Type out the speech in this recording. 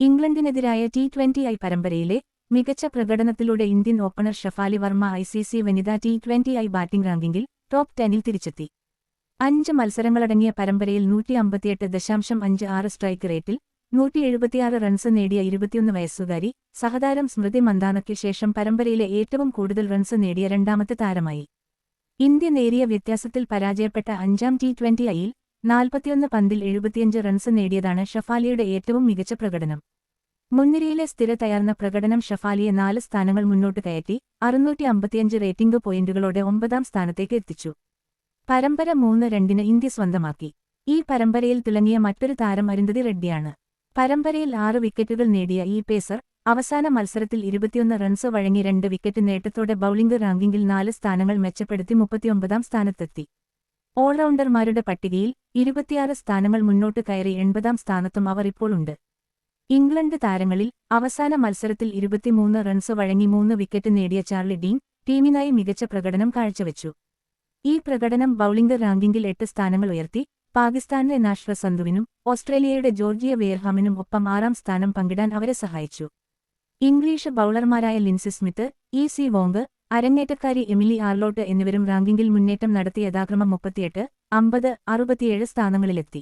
ഇംഗ്ലണ്ടിനെതിരായ T twenty I പരമ്പരയിലെ മികച്ച പ്രകടനത്തിലൂടെ Indian opener Shafali Verma I C C വനിതാ ടി ട്വന്റി ഐ ബാറ്റിംഗ് റാങ്കിങ്ങിൽ ടോപ്പ് ടെനിൽ തിരിച്ചെത്തി. അഞ്ച് മത്സരങ്ങളടങ്ങിയ പരമ്പരയിൽ നൂറ്റി അമ്പത്തിയെട്ട് ദശാംശം അഞ്ച് ആറ് സ്ട്രൈക്ക് റേറ്റിൽ നൂറ്റി എഴുപത്തിയാറ് റൺസ് നേടിയ ഇരുപത്തിയൊന്ന് വയസ്സുകാരി സഹതാരം സ്മൃതി മന്ദാനയ്ക്ക് ശേഷം പരമ്പരയിലെ ഏറ്റവും കൂടുതൽ റൺസ് നേടിയ രണ്ടാമത്തെ താരമായി. ഇന്ത്യ നേരിയ വ്യത്യാസത്തിൽ പരാജയപ്പെട്ട അഞ്ചാം ടി ട്വന്റി ഐയിൽ നാൽപ്പത്തിയൊന്ന് പന്തിൽ എഴുപത്തിയഞ്ച് റൺസ് നേടിയതാണ് ഷഫാലിയുടെ ഏറ്റവും മികച്ച പ്രകടനം. മുൻനിരയിലെ സ്ഥിര തയ്യാർന്ന പ്രകടനം ഷഫാലിയെ നാല് സ്ഥാനങ്ങൾ മുന്നോട്ട് കയറ്റി അറുന്നൂറ്റി അമ്പത്തിയഞ്ച് റേറ്റിംഗ് പോയിന്റുകളോടെ ഒമ്പതാം സ്ഥാനത്തേക്ക് എത്തിച്ചു. പരമ്പര മൂന്ന് രണ്ടിന് ഇന്ത്യ സ്വന്തമാക്കി. ഈ പരമ്പരയിൽ തിളങ്ങിയ മറ്റൊരു താരം അരുന്ധതി റെഡ്ഡിയാണ്. പരമ്പരയിൽ ആറ് വിക്കറ്റുകൾ നേടിയ ഈ പേസർ അവസാന മത്സരത്തിൽ ഇരുപത്തിയൊന്ന് റൺസ് വഴങ്ങി രണ്ട് വിക്കറ്റ് നേട്ടത്തോടെ ബൌളിംഗ് റാങ്കിങ്ങിൽ നാല് സ്ഥാനങ്ങൾ മെച്ചപ്പെടുത്തി മുപ്പത്തിയൊമ്പതാം സ്ഥാനത്തെത്തി. ഓൾറൗണ്ടർമാരുടെ പട്ടികയിൽ ഇരുപത്തിയാറ് സ്ഥാനങ്ങൾ മുന്നോട്ട് കയറി എൺപതാം സ്ഥാനത്തും അവർ ഇപ്പോൾ ഉണ്ട്. ഇംഗ്ലണ്ട് താരങ്ങളിൽ അവസാന മത്സരത്തിൽ ഇരുപത്തിമൂന്ന് റൺസ് വഴങ്ങി മൂന്ന് വിക്കറ്റ് നേടിയ ചാർലി ഡീൻ ടീമിനായി മികച്ച പ്രകടനം കാഴ്ചവെച്ചു. ഈ പ്രകടനം ബൌളിംഗ് റാങ്കിംഗിൽ എട്ട് സ്ഥാനങ്ങൾ ഉയർത്തി പാകിസ്ഥാനിലെ നാഷ്വ സന്ധുവിനും ഓസ്ട്രേലിയയുടെ ജോർജിയ വേർഹാമിനും ഒപ്പം ആറാം സ്ഥാനം പങ്കിടാൻ അവരെ സഹായിച്ചു. ഇംഗ്ലീഷ് ബൌളർമാരായ Linsey Smith Issy Wong അരങ്ങേറ്റക്കാരി എമിലി ആർലോട്ട് എന്നിവരും റാങ്കിങ്ങിൽ മുന്നേറ്റം നടത്തി യഥാക്രമം മുപ്പത്തിയെട്ട് അമ്പത് അറുപത്തിയേഴ് സ്ഥാനങ്ങളിലെത്തി.